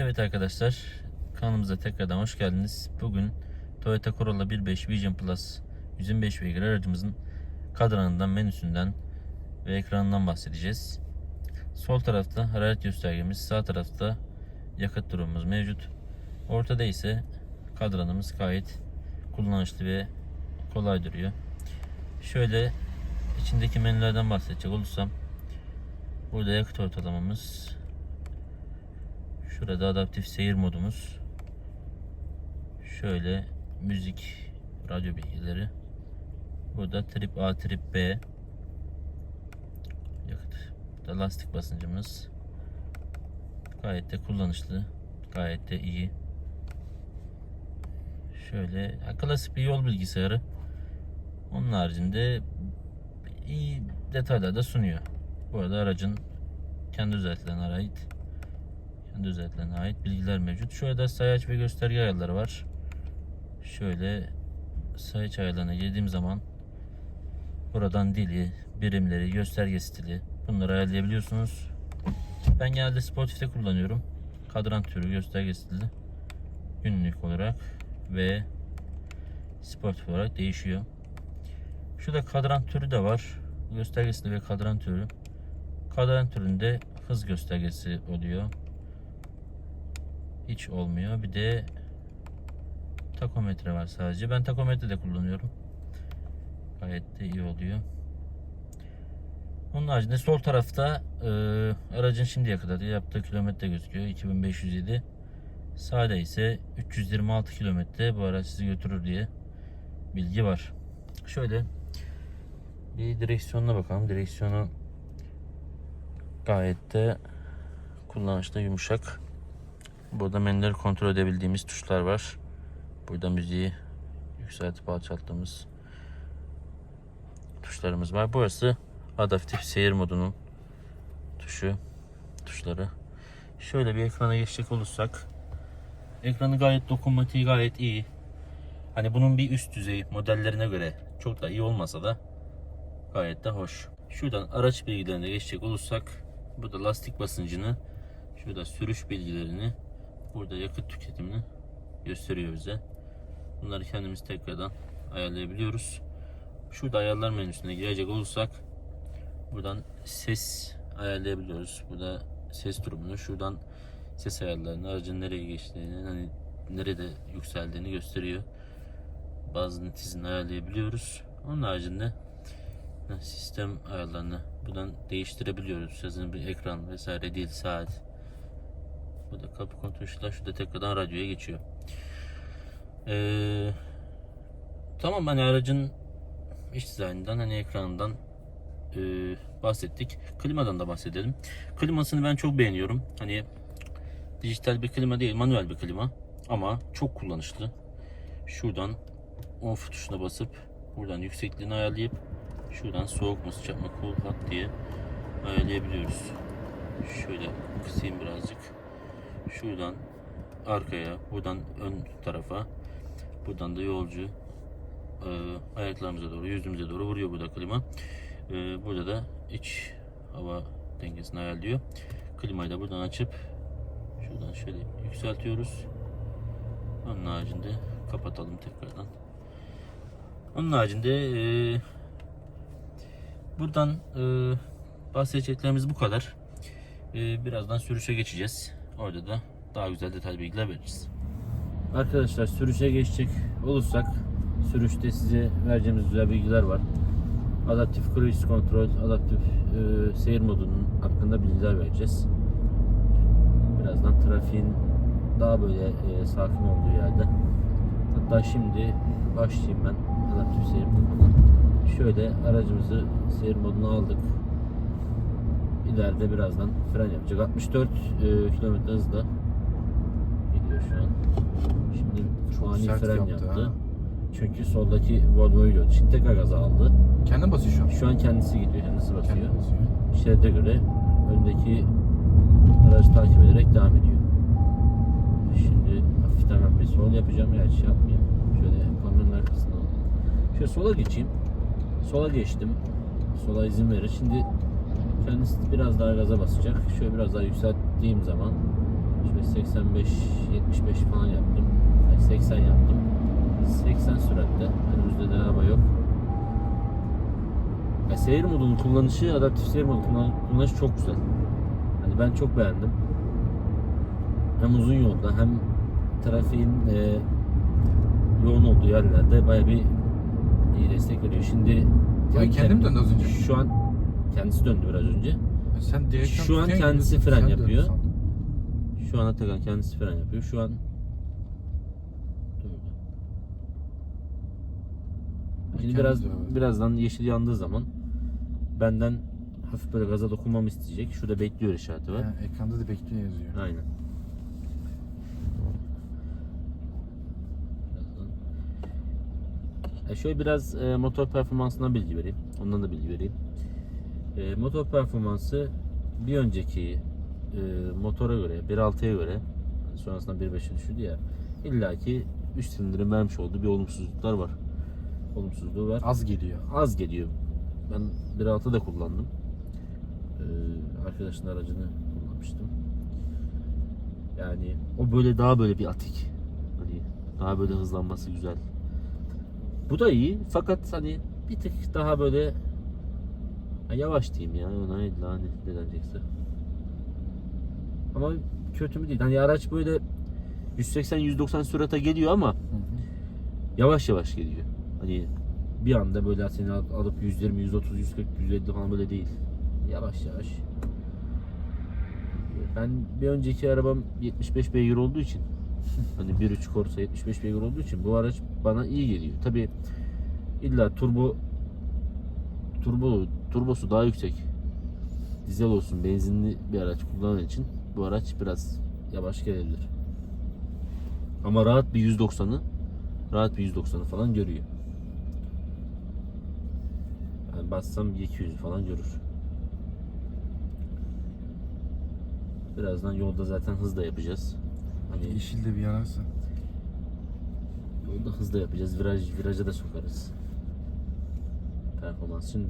Evet arkadaşlar kanalımıza tekrardan hoş geldiniz. Bugün Toyota Corolla 1.5 Vision Plus 125 beygir aracımızın kadranından, menüsünden ve ekranından bahsedeceğiz. Sol tarafta hararet göstergemiz, sağ tarafta yakıt durumumuz mevcut. Ortada ise kadranımız gayet kullanışlı ve kolay duruyor. Şöyle içindeki menülerden bahsedecek olursam burada yakıt ortalamamız Şurada adaptif seyir modumuz. Şöyle müzik, radyo bilgileri. Burada trip A, trip B. Yakıt. Burada lastik basıncımız. Gayet de kullanışlı. Gayet de iyi. Şöyle klasik bir yol bilgisayarı. Onun haricinde iyi detaylar da sunuyor. Bu arada aracın kendi özelliklerine ait kendi özelliklerine ait bilgiler mevcut. Şurada sayaç ve gösterge ayarları var. Şöyle sayaç ayarlarına girdiğim zaman buradan dili, birimleri, gösterge stili bunları ayarlayabiliyorsunuz. Ben genelde Spotify'te kullanıyorum. Kadran türü, gösterge stili günlük olarak ve Spotify olarak değişiyor. Şurada kadran türü de var. Gösterge stili ve kadran türü. Kadran türünde hız göstergesi oluyor hiç olmuyor. Bir de takometre var sadece. Ben takometre de kullanıyorum. Gayet de iyi oluyor. Onun haricinde sol tarafta e, aracın şimdiye kadar yaptığı kilometre gözüküyor. 2507. Sağda ise 326 kilometre bu araç sizi götürür diye bilgi var. Şöyle bir direksiyonuna bakalım. Direksiyonu gayet de kullanışlı yumuşak. Burada menüleri kontrol edebildiğimiz tuşlar var. Burada müziği yükseltip alçalttığımız tuşlarımız var. Burası adaptif seyir modunun tuşu tuşları. Şöyle bir ekrana geçecek olursak ekranı gayet dokunmatiği gayet iyi. Hani bunun bir üst düzey modellerine göre çok da iyi olmasa da gayet de hoş. Şuradan araç bilgilerine geçecek olursak burada lastik basıncını şurada sürüş bilgilerini burada yakıt tüketimini gösteriyor bize. Bunları kendimiz tekrardan ayarlayabiliyoruz. Şurada ayarlar menüsüne girecek olursak buradan ses ayarlayabiliyoruz. Burada ses durumunu şuradan ses ayarlarını aracın nereye geçtiğini hani nerede yükseldiğini gösteriyor. Bazı netizini ayarlayabiliyoruz. Onun haricinde sistem ayarlarını buradan değiştirebiliyoruz. Sizin bir ekran vesaire değil saat Burada kapı kontrol ışıklar şurada tekrardan radyoya geçiyor. Ee, tamam hani aracın iç dizaynından hani ekranından e, bahsettik. Klimadan da bahsedelim. Klimasını ben çok beğeniyorum. Hani dijital bir klima değil manuel bir klima ama çok kullanışlı. Şuradan off tuşuna basıp buradan yüksekliğini ayarlayıp şuradan soğuk mu sıcak mı cool hot diye ayarlayabiliyoruz. Şöyle kısayım birazcık şuradan arkaya, buradan ön tarafa, buradan da yolcu e, ayaklarımıza doğru, yüzümüze doğru vuruyor burada klima. E, burada da iç hava dengesini ayarlıyor. Klimayı da buradan açıp şuradan şöyle yükseltiyoruz. Onun haricinde kapatalım tekrardan. Onun haricinde e, buradan e, bahsedeceklerimiz bu kadar. E, birazdan sürüşe geçeceğiz. Orada da daha güzel detaylı bilgiler veririz. Arkadaşlar sürüşe geçecek olursak sürüşte size vereceğimiz güzel bilgiler var. Adaptif cruise kontrol, adaptif e, seyir modunun hakkında bilgiler vereceğiz. Birazdan trafiğin daha böyle e, sakin olduğu yerde. Hatta şimdi başlayayım ben adaptif seyir moduna. Şöyle aracımızı seyir moduna aldık ileride birazdan fren yapacak. 64 e, kilometre hızla gidiyor şu an. Şimdi Çok ani sert fren yaptı yaptı. ha. Çünkü soldaki Volvo'yu gördü. Şimdi tekrar gaza aldı. Kendi basıyor şu an. Şu an kendisi gidiyor, kendisi basıyor. Kendi basıyor. Şeride göre öndeki aracı takip ederek devam ediyor. Şimdi hafiften ben bir sol yapacağım. Gerçi şey yapmayayım. Şöyle kameranın arkasına alayım. Şöyle sola geçeyim. Sola geçtim. Sola izin verir. Şimdi kendisi biraz daha gaza basacak. Şöyle biraz daha yükselttiğim zaman Şöyle 85 75 falan yaptım. Ay, 80 yaptım. 80 süratte. Önümüzde de araba yok. Ya, seyir modunun kullanışı, adaptif seyir modu kullan- kullanışı çok güzel. Hani ben çok beğendim. Hem uzun yolda hem trafiğin e, yoğun olduğu yerlerde baya bir iyi destek veriyor. Şimdi Burayı kendim döndü az önce. Şu an kendisi döndü biraz önce. Sen direksiyon Şu an kendisi fren yapıyor. Şu an Atakan kendisi fren yapıyor. Şu an. Şimdi biraz duruyor. birazdan yeşil yandığı zaman benden hafif böyle gaza dokunmamı isteyecek. Şurada bekliyor işareti var. Ha, ekranda da bekliyor yazıyor. Aynen. E şöyle biraz e, motor performansından bilgi vereyim. Ondan da bilgi vereyim. E, motor performansı bir önceki e, motora göre 1.6'ya göre sonrasında 1.5'e düşürdü ya illaki 3 silindirin vermiş olduğu bir olumsuzluklar var. Olumsuzluğu var Az geliyor. az geliyor. Ben 1.6 da kullandım. Ee, arkadaşın aracını kullanmıştım. Yani o böyle daha böyle bir atik. Hani daha böyle hızlanması güzel. Bu da iyi fakat hani bir tık daha böyle ha, yavaş diyeyim ya ona lanet ne denecekse. Ama kötü mü değil. Hani araç böyle 180-190 sürate geliyor ama Hı hı. yavaş yavaş geliyor. Hani bir anda böyle seni al- alıp 120, 130, 140, 150 falan böyle değil. Yavaş yavaş. Ben bir önceki arabam 75 beygir olduğu için hani 1.3 Corsa 75 beygir olduğu için bu araç bana iyi geliyor. Tabi illa turbo turbo turbosu daha yüksek. Dizel olsun, benzinli bir araç kullanan için bu araç biraz yavaş gelebilir. Ama rahat bir 190'ı rahat bir 190'ı falan görüyor. Yani bassam 200 falan görür. Birazdan yolda zaten hızla yapacağız. Hani Yeşilde bir yanarsa. yolda hızla yapacağız. Viraj viraja da sokarız. Performans için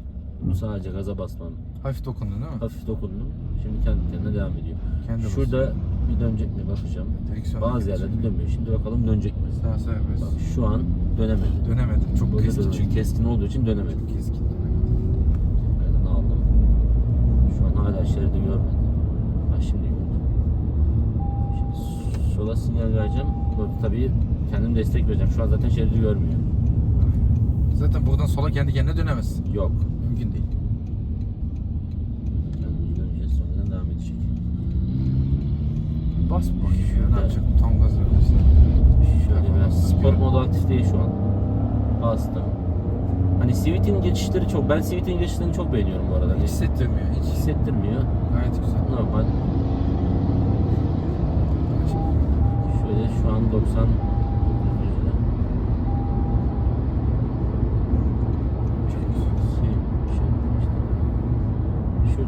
sadece gaza basmam. Hafif dokundun değil mi? Hafif dokundum. Şimdi kendi kendine devam ediyor. Kendi Şurada basıyor. bir dönecek mi bakacağım. Direksiyon Bazı yerlerde dönmüyor. Şimdi bakalım dönecek mi? Sağ serbest. Bak şu an dönemedi. Dönemedim. Çok Böyle keskin çünkü. Keskin olduğu için dönemedi. Çok keskin dönemedim. Nereden aldım? Şu an hala şeridi görmedim. Ha şimdi gördüm. Şimdi sola sinyal vereceğim. Burada tabii kendim destek vereceğim. Şu an zaten şeridi görmüyor. Zaten buradan sola kendi kendine dönemezsin. Yok. Mümkün değil. Kendimiz döneceğiz. Sonradan devam edecek. Bas bakayım ya. Ne yapacak? Tam gaz verirsin. Şöyle biraz spor modu aktif değil şu an. Bastım. Hani Civic'in geçişleri çok. Ben Civic'in geçişlerini çok beğeniyorum bu arada. Hani Hiç hissettirmiyor. Hiç. hissettirmiyor. Gayet güzel. Normal. Şöyle şu an 90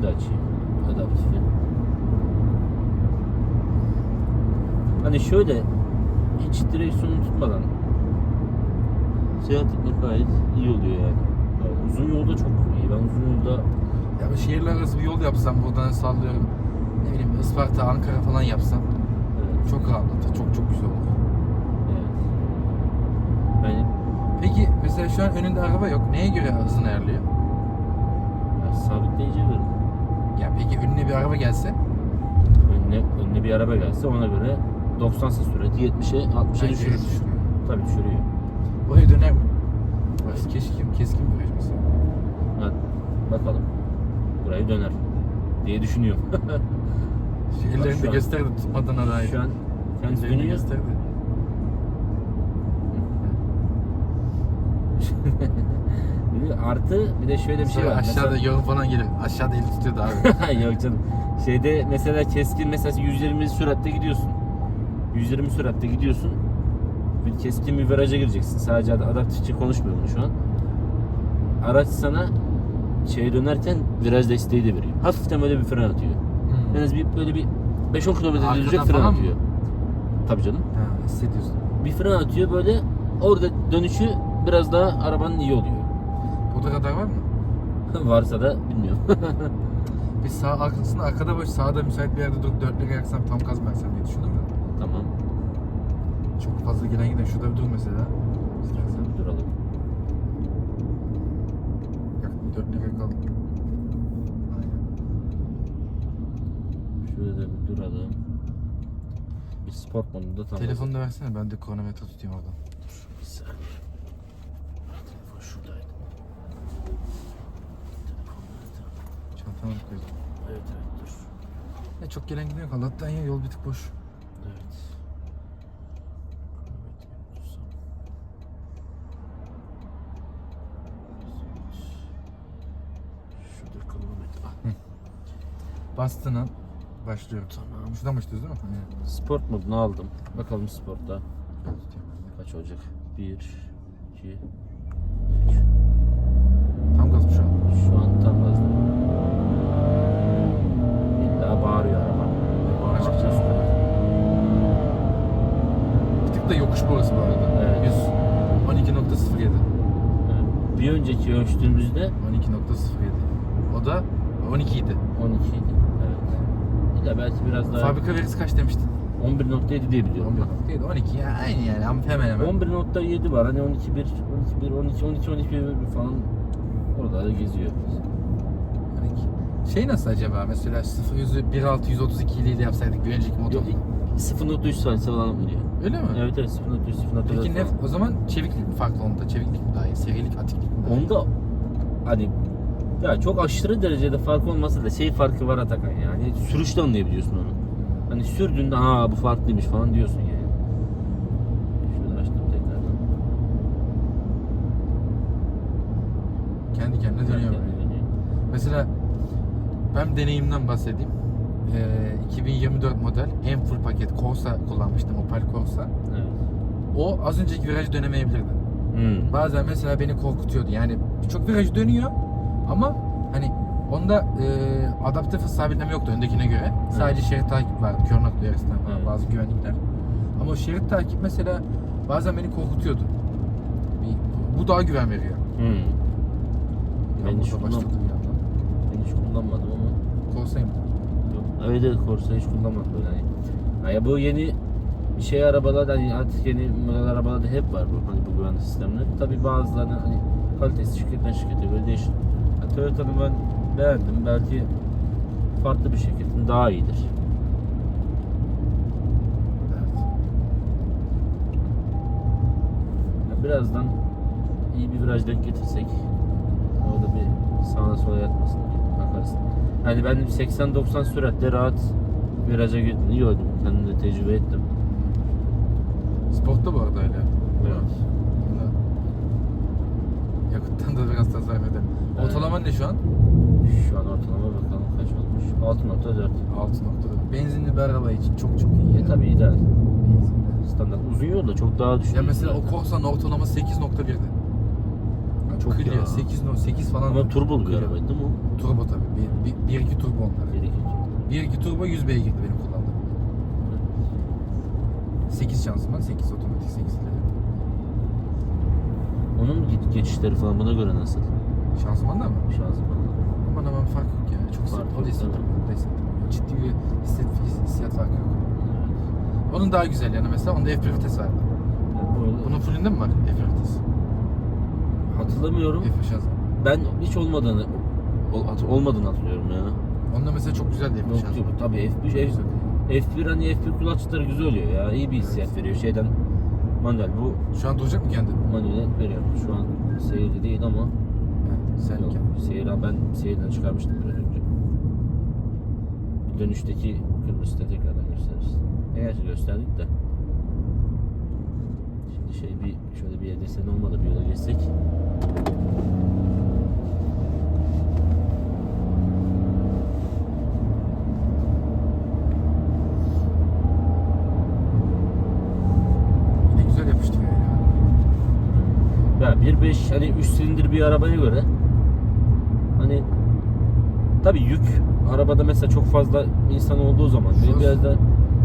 Şurada açayım. Adaptifi. Hani şöyle hiç direksiyonu tutmadan seyahat etmek gayet iyi oluyor yani. Yani uzun yolda çok iyi. Ben uzun yolda Ya ben şehirler arası bir yol yapsam buradan sallıyorum. Ne bileyim Isparta, Ankara falan yapsam evet, çok rahatlatır. Çok çok güzel olur. evet. Yani Peki mesela şu an önünde araba yok. Neye göre hızını ayarlıyor? ya sabitleyici verim. Ya peki önüne bir araba gelse Önüne, önüne bir araba gelse ona göre 90 sürati 70'e 60'a bence düşürür. düşürüyor. Tabii düşürüyor. Buraya döner mi? Bak keskin, keskin bir viraj mesela. Hadi bakalım. Burayı döner diye düşünüyorum. Ellerini de gösterdi tutmadığına dair. Şu an kendisi dönüyor. gösterdi. De Artı bir de şöyle bir şey var. aşağıda yol falan geliyor. Aşağıda eli tutuyordu abi. Mesela... Yok canım. Şeyde mesela keskin mesela 120 süratte gidiyorsun. 120 süratte gidiyorsun. Bir keskin bir viraja gireceksin. Sadece ad- adaptif için konuşmuyorum şu an. Araç sana şeye dönerken viraj desteği de veriyor. Hafiften böyle bir fren atıyor. Hmm. En az bir böyle bir 5-10 kilometre düzecek fren falan mı? atıyor. Tabii canım. Ha, hissediyorsun. Bir fren atıyor böyle orada dönüşü biraz daha arabanın iyi oluyor. Burada kadar var mı? Varsa da bilmiyorum. Bir sağ arkasında arkada boş sağda müsait bir yerde durup dörtlere yaksam tam gaz versem diye düşündüm de. Tamam. Çok fazla gelen giden şurada bir dur mesela. Biz gelsen. Duralım. Yak kal. Aynen. Şurada bir duralım. Bir sport modunda tamam. Telefonu da versene ben de kronometre tutayım oradan. Bir saniye. Çantama koydum. Evet evet dur. Ya çok gelen giden yok. Allah'tan ya yol bir tık boş. Evet. Şurada kronometre. Ah, Bastın an başlıyorum. Tamam. Şuradan başlıyoruz değil mi? Aynen. Sport modunu aldım. Bakalım de. kaç olacak? 1, 2, Önceki ölçtüğümüzde 12.07. O da 12 idi. 12 idi. Evet. İlla belki biraz daha Fabrika verisi kaç demiştin? 11.7 diye biliyorum. 11.7 12 ya aynı yani hemen hemen. 11.7 var. Hani 12 1 12 1 12 12 12 1 falan orada da geziyor. 12. Şey nasıl acaba mesela 0 yüzü 1.6 132 ile yapsaydık bir önceki motor. Yok 0.3 saniye falan veriyor. Öyle mi? Evet evet 0.3 0.4 Peki ne, falan. o zaman çeviklik mi farklı onda? Çeviklik mi daha iyi? Serilik, atiklik mi daha iyi? Onda hani ya çok aşırı derecede fark olmasa da şey farkı var Atakan yani sürüşte anlayabiliyorsun onu. Hani sürdüğünde ha bu farklıymış falan diyorsun yani. Şurada açtım tekrardan. Kendi kendine dönüyor. Böyle. dönüyor. Mesela ben deneyimden bahsedeyim. Ee, 2024 model en full paket Corsa kullanmıştım. Opel Corsa. Evet. O az önceki virajı dönemeyebilirdi. Hmm. Bazen mesela beni korkutuyordu. Yani çok viraj dönüyor ama hani onda e, adaptif hız sabitleme yoktu öndekine göre. Sadece şerit takip vardı. Kör nokta yarısından Evet. bazı güvenlikler. Ama o şerit takip mesela bazen beni korkutuyordu. Bu daha güven veriyor. Hmm. Ben hiç burada başladı kullan- bir yandan. Ben hiç kullanmadım Corsa'yım. Yok. Evet evet Corsa hiç kullanmadım böyle hani. Ha ya bu yeni şey arabalar hani artık yeni model arabalarda hep var bu hani bu güvenlik sistemleri. Tabi bazılarını hani kalitesi şirketten şirkete göre değişir. Yani Toyota'nı ben beğendim. Belki farklı bir şirketin daha iyidir. Evet. Ya birazdan iyi bir viraj denk getirsek orada bir sağına sola yatmasın bakarsın. Hani ben 80-90 süratle rahat viraja gördüm. Kendim de tecrübe ettim. Sportta bu arada öyle. Evet. Yakıttan da biraz tasarruf edelim. Evet. Ortalaman ne şu an? Şu an ortalama bakalım kaç olmuş. 6.4. 6.4. Benzinli bir araba için çok çok iyi. E tabi ideal. Benzinli. Standart. Uzun yolda çok daha düşük. Ya mesela o Corsa'nın ortalaması 8.1'di. Çok Clio, ya. 8 no 8 falan. Ama turbolu bir arabaydı değil mi o? Turbo tabii. 1 1 2 turbo onlar. Bir iki turbo. 1 2 turbo 100 beygirdi benim kullandığım. 8 şansıman 8 otomatik 8 ileri. Onun ge- geçişleri falan buna göre nasıl? Şanzıman da mı? Şanzımanı. Aman aman fark yok ya. Çok Fark yok, hissettim. Ciddi bir hisset, hissiyat farkı yok. Onun daha güzel yanı mesela onda F1 vites vardı. Bunun fullünde mi var F1 vites? Hatırlamıyorum. F1 şanzıman. Ben hiç olmadığını ol- hat- olmadığını hatırlıyorum ya. Onda mesela çok güzel F1 Yok yok tabii F1 F, F1 hani F1 kulakçıkları güzel oluyor ya. İyi bir hissiyat veriyor şeyden. Manuel bu Şu an duracak mı kendi? manuel veriyor. Şu an seyirde değil ama Evet, sen Yok, kendi. seyir ben seyirden çıkarmıştım biraz önce. Dönüşteki da tekrardan gösteririz. Gerçi gösterdik de. Şey bir şöyle bir yerde sen olmadı bir yola geçsek. Yine güzel yapıştırıyor ya. Ya 1.5 hani 3 silindir bir arabaya göre hani tabi yük arabada mesela çok fazla insan olduğu zaman biraz da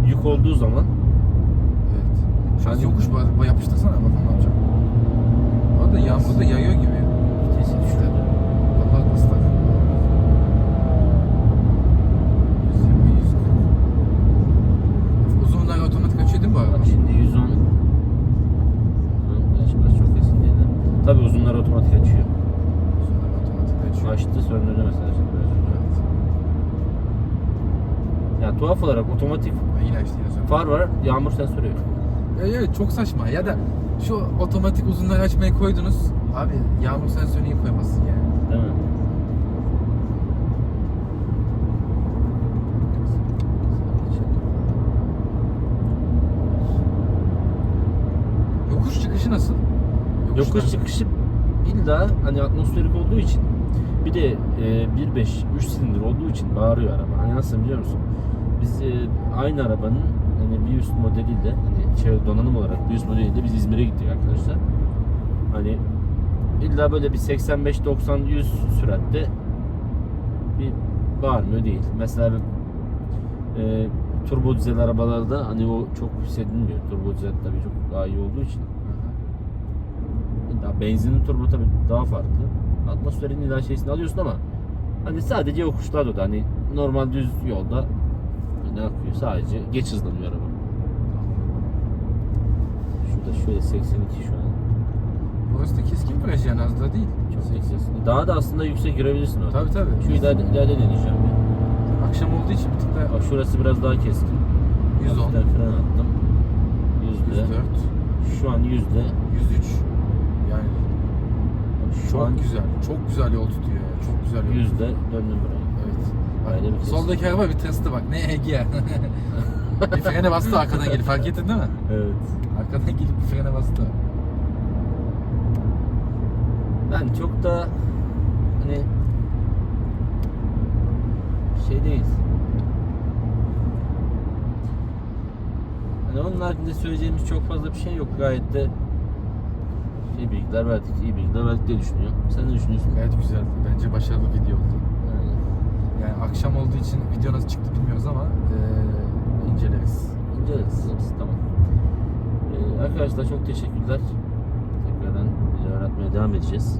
yük olduğu zaman. Şu an yokuş var. Yapıştırsana bakalım ne yapacak. Valla yağmur da yağıyor gibi. Vitesi düşürdü. Valla nasıl takıldı? O zamanlar otomatik açıyor değil mi bu araba? Şimdi 110. Şimdi çok eski değil. Tabi uzunlar otomatik açıyor. Uzunlar otomatik açıyor. Açtı söndürdü mesela. Ya tuhaf olarak otomatik Ha, yine açtı yine far var yağmur sensörü yok. Evet, çok saçma. Ya da şu otomatik uzunları açmayı koydunuz. Abi yağmur sensörü niye koymazsın yani? Değil mi? Yokuş çıkışı nasıl? Yokuş Yokuşlar- çıkışı illa hani atmosferik olduğu için bir de e, 1.5 3 silindir olduğu için bağırıyor araba. Hani nasıl biliyor musun? Biz e, aynı arabanın hani bir üst modeliyle hani şey donanım olarak bir üst modeliyle biz İzmir'e gittik arkadaşlar. Hani illa böyle bir 85 90 100 süratte bir bağırmıyor değil. Mesela e, turbo dizel arabalarda hani o çok hissedilmiyor. Turbo dizel tabii çok daha iyi olduğu için. Daha benzinin turbo tabii daha farklı. Atmosferin illa şeysini alıyorsun ama hani sadece yokuşlarda da hani normal düz yolda ne akıyor sadece geç hızlanıyor araba. Şurada şöyle 82 şu an. Burası da keskin viraj yani az da değil. Çok yüksek. Daha da aslında yüksek girebilirsin orada. Tabii tabii. Şu ileride, ileride deneyeceğim. bir. Akşam olduğu için bir tık da Bak şurası biraz daha keskin. 110, Hafiften fren attım. Yüzde. 104, Şu an yüzde. 103. Yani Şu çok an güzel. Çok güzel yol tutuyor. Çok güzel yol. yüzde döndüm buraya. Evet. Bir kesin. Soldaki araba bir testi bak. Ne Egea. bir frene bastı arkadan gelip fark ettin değil mi? Evet. Arkadan gelip bir frene bastı. Ben çok da hani şey değil. Hani onun haricinde söyleyeceğimiz çok fazla bir şey yok. Gayet de iyi bilgiler verdik, iyi bilgiler verdik diye düşünüyorum. Sen ne düşünüyorsun? Gayet güzeldi. Bence başarılı video oldu. Yani akşam olduğu için video nasıl çıktı bilmiyoruz ama eee inceleriz. İnceleriz. Tamam. Ee, arkadaşlar çok teşekkürler. Tekrardan öğretmeye devam edeceğiz.